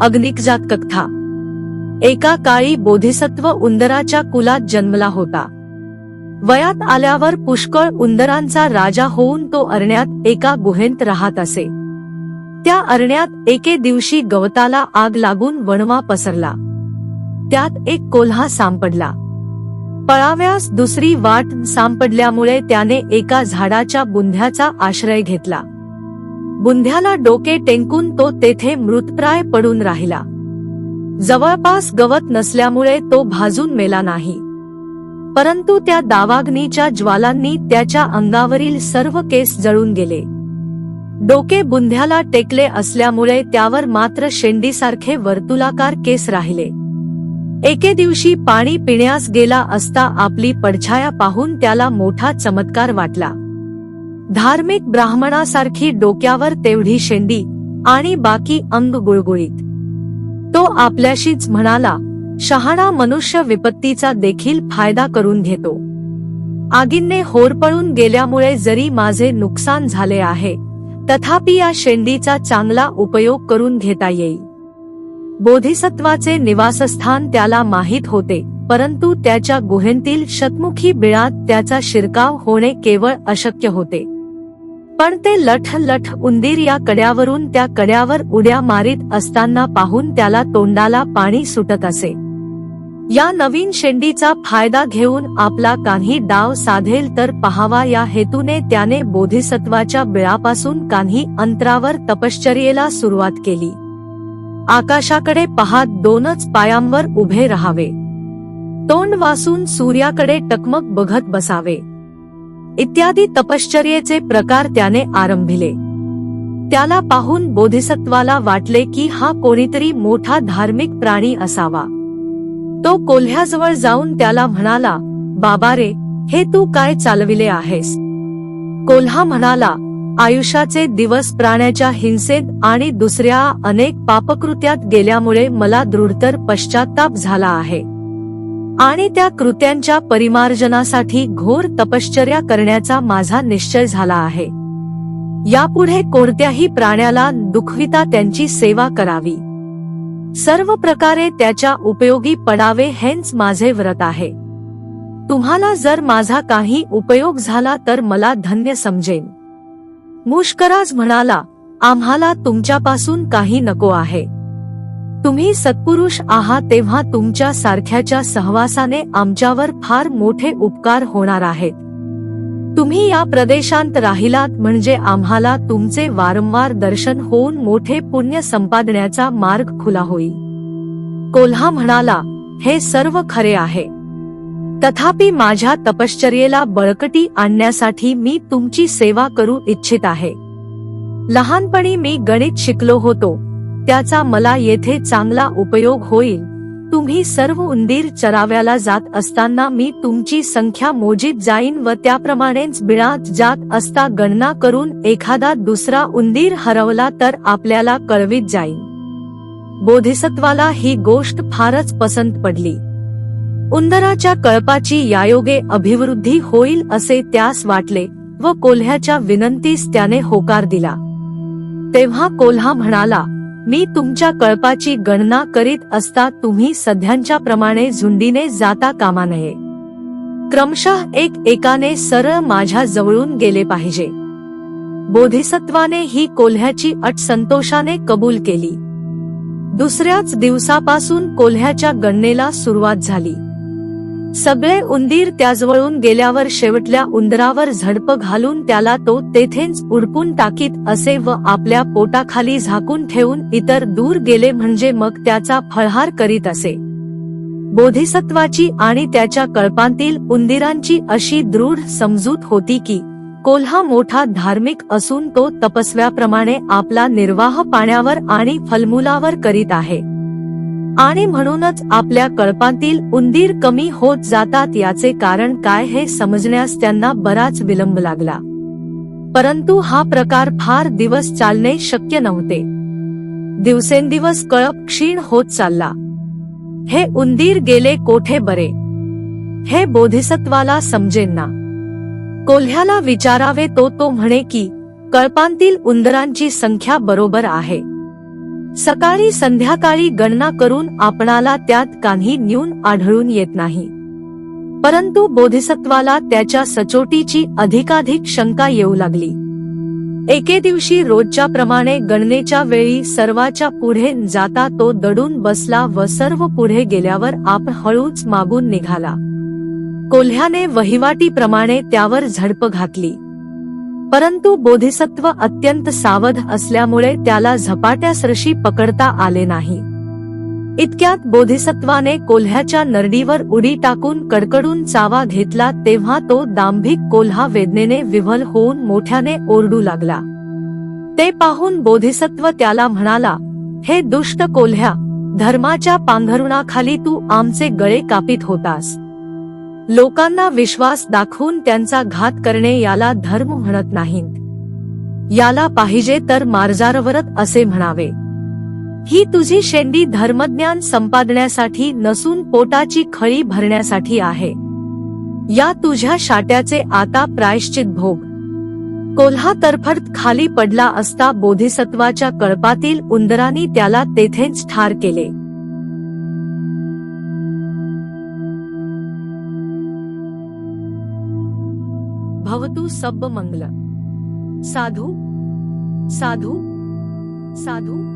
अग्निकजात कथा एका काळी बोधिसत्व उंदराच्या कुलात जन्मला होता. वयात आल्यावर पुष्कळ उंदरांचा राजा होऊन तो अरण्यात एका गुहेंत राहत असे. त्या अरण्यात एके दिवशी गवताला आग लागून वणवा पसरला. त्यात एक कोल्हा सापडला. पळाव्यास दुसरी वाट सापडल्यामुळे त्याने एका झाडाच्या बुंध्याचा आश्रय घेतला. बुंध्याला डोके टेंकून तो तेथे मृतप्राय पडून राहिला. जवळपास गवत नसल्यामुळे तो भाजून मेला नाही. परंतु त्या दावाग्नीच्या ज्वालांनी त्याच्या अंगावरील सर्व केस जळून गेले. डोके बुंध्याला टेकले असल्यामुळे त्यावर मात्र शेंडीसारखे वर्तुलाकार केस राहिले. एके दिवशी पाणी पिण्यास गेला असता आपली पडछाया पाहून त्याला मोठा चमत्कार वाटला. धार्मिक ब्राह्मणासारखी डोक्यावर तेवढी शेंडी आणि बाकी अंग गुळगुळीत. तो आपल्याशीच म्हणाला शहाणा मनुष्य विपत्तीचा देखील फायदा करून घेतो. आगींने होरपळून गेल्यामुळे जरी माझे नुकसान झाले आहे तथापि या शेंडीचा चांगला उपयोग करून घेता येईल. बोधिसत्वाचे निवासस्थान त्याला माहीत होते परंतु त्याच्या गुहेंतील शतमुखी बिळात त्याचा शिरकाव होणे केवळ अशक्य होते. पण ते लठ लठ उंदीर या कड्यावरून त्या कड्यावर उड्या मारीत असताना पाहून त्याला तोंडाला पाणी सुटत असे. या नवीन शेंडीचा फायदा घेऊन आपला काही डाव साधेल तर पहावा या हेतूने त्याने बोधिसत्वाच्या बिळापासून काही अंतरावर तपश्चर्येला सुरुवात केली. आकाशाकडे पहात दोनच पायांवर उभे राहावे. तोंड वासून सूर्याकडे टकमक बघत बसावे. इत्यादी तपश्चर्येचे प्रकार त्याने आरंभिले. त्याला पाहून बोधिसत्वाला वाटले की हा कोणीतरी मोठा धार्मिक प्राणी असावा. तो कोल्ह्याजवळ जाऊन त्याला म्हणाला बाबा रे हे तू काय चालविले आहेस? कोल्हा म्हणाला आयुष्याचे दिवस प्राण्याच्या हिंसेत आणि दुसऱ्या अनेक पापकृत्यात गेल्यामुळे मला दृढतर पश्चाताप झाला आहे. आणि त्या कृत्यांच्या परिमार्जनासाठी घोर तपश्चर्या करण्याचा माझा निश्चय झाला आहे. यापुढे कोणत्याही प्राण्याला दुखविता त्यांची सेवा करावी. सर्व प्रकारे त्याच्या उपयोगी पडावे हेच माझे व्रत आहे. तुम्हाला जर माझा काही उपयोग झाला तर मला धन्य समजेन. मुष्कराज म्हणाला आम्हाला तुमच्यापासून काही नको आहे. तुम्ही सत्पुरुष आहात तेव्हा तुमच्या सारख्याच्या सहवासाने आमच्यावर फार मोठे उपकार होणार आहेत. तुम्ही या प्रदेशांत राहिलात म्हणजे आम्हाला तुमचे वारंवार दर्शन होऊन मोठे पुण्य संपादण्याचा मार्ग खुला होईल. कोल्हा म्हणाला हे सर्व खरे आहे. तथापि माझ्या तपश्चर्येला बळकटी आणण्यासाठी मी तुमची सेवा करू इच्छित आहे. लहानपणी मी गणित शिकलो होतो त्याचा मला येथे चांगला उपयोग होईल. तुम्ही सर्व उंदीर चराव्याला जात असताना मी तुमची संख्या मोजीत जाईन व त्याप्रमाणेच बिळात जात असता गणना करून एखादा दुसरा उंदीर हरवला तर आपल्याला कळवीत जाईन. बोधिसत्वाला ही गोष्ट फारच पसंत पडली. उंदराच्या कळपाची यायोगे अभिवृद्धी होईल असे त्यास वाटले व कोल्ह्याच्या विनंतीस त्याने होकार दिला. तेव्हा कोल्हा म्हणाला मी तुमच्या कळपाची गणना करीत असता तुम्ही सध्यांच्या प्रमाणे झुंडीने जाता कामा नये. क्रमशः एक एकाने सरळ माझ्या जवळून गेले पाहिजे. बोधिसत्वाने ही कोल्ह्याची अट संतोषाने कबूल केली. दुसऱ्याच दिवसापासून कोल्ह्याच्या गणनेला सुरुवात झाली. सगळे उंदीर त्याजवळून गेल्यावर शेवटल्या उंदरावर झडप घालून त्याला तो तेथेच उडकून टाकीत असे व आपल्या पोटाखाली झाकून ठेवून इतर दूर गेले म्हणजे मग त्याचा फळहार करीत असे. बोधिसत्वाची आणि त्याच्या कळपांतील उंदिरांची अशी दृढ समजूत होती की कोल्हा मोठा धार्मिक असून तो तपस्व्याप्रमाणे आपला निर्वाह पाण्यावर आणि फलमुलावर करीत आहे. आणि म्हणूनच आपल्या कळपांतील उंदीर कमी होत जातात याचे कारण काय हे समजण्यास त्यांना बराच विलंब लागला. परंतु हा प्रकार फार दिवस चालणे शक्य नव्हते. दिवसेंदिवस कळप क्षीण होत चालला. हे उंदीर गेले कोठे बरे? हे बोधिसत्वाला समजेना कोल्ह्याला विचारावे तो तो म्हणे की कळपांतील उंदरांची संख्या बरोबर आहे. सकाळी संध्याकाळी गणना करून आपणाला त्यात काही न्यून आढळून येत नाही. परंतु बोधिसत्वाला त्याच्या सचोटीची अधिकाधिक शंका येऊ लागली. एके दिवशी रोजच्या प्रमाणे गणनेच्या वेळी सर्वाच्या पुढे जाता तो दडून बसला व सर्व पुढे गेल्यावर आप हळूच मागून निघाला. कोल्ह्याने वहिवाटीप्रमाणे त्यावर झडप घातली. परंतु बोधिसत्व अत्यंत सावध असल्यामुळे त्याला झपाट्यास रशी पकडता आले नाही. इतक्यात बोधिसत्वाने कोल्ह्याच्या नरडीवर उडी टाकून कडकडून चावा घेतला तेव्हा तो दांभिक कोल्हा वेदनेने विव्हल होऊन मोठ्याने ओरडू लागला. ते पाहून बोधिसत्व त्याला म्हणाला हे दुष्ट कोल्ह्या धर्माच्या पांघरुणाखाली तू आमचे गळे कापीत होतास. लोकांना विश्वास दाखवून त्यांचा घात करणे याला धर्म म्हणत नाहीत. याला पाहिजे तर मार्जारवरत असे म्हणावे. ही तुझी शेंडी धर्मज्ञान संपादण्यासाठी नसून पोटाची खळी भरण्यासाठी आहे. या तुझ्या शाट्याचे आता प्रायश्चित भोग. कोल्हा तरफडत खाली पडला असता बोधिसत्वाच्या कळपातील उंदरांनी त्याला तेथेच ठार केले. भवतु सब्ब मंगल साधू? साधू? साधू?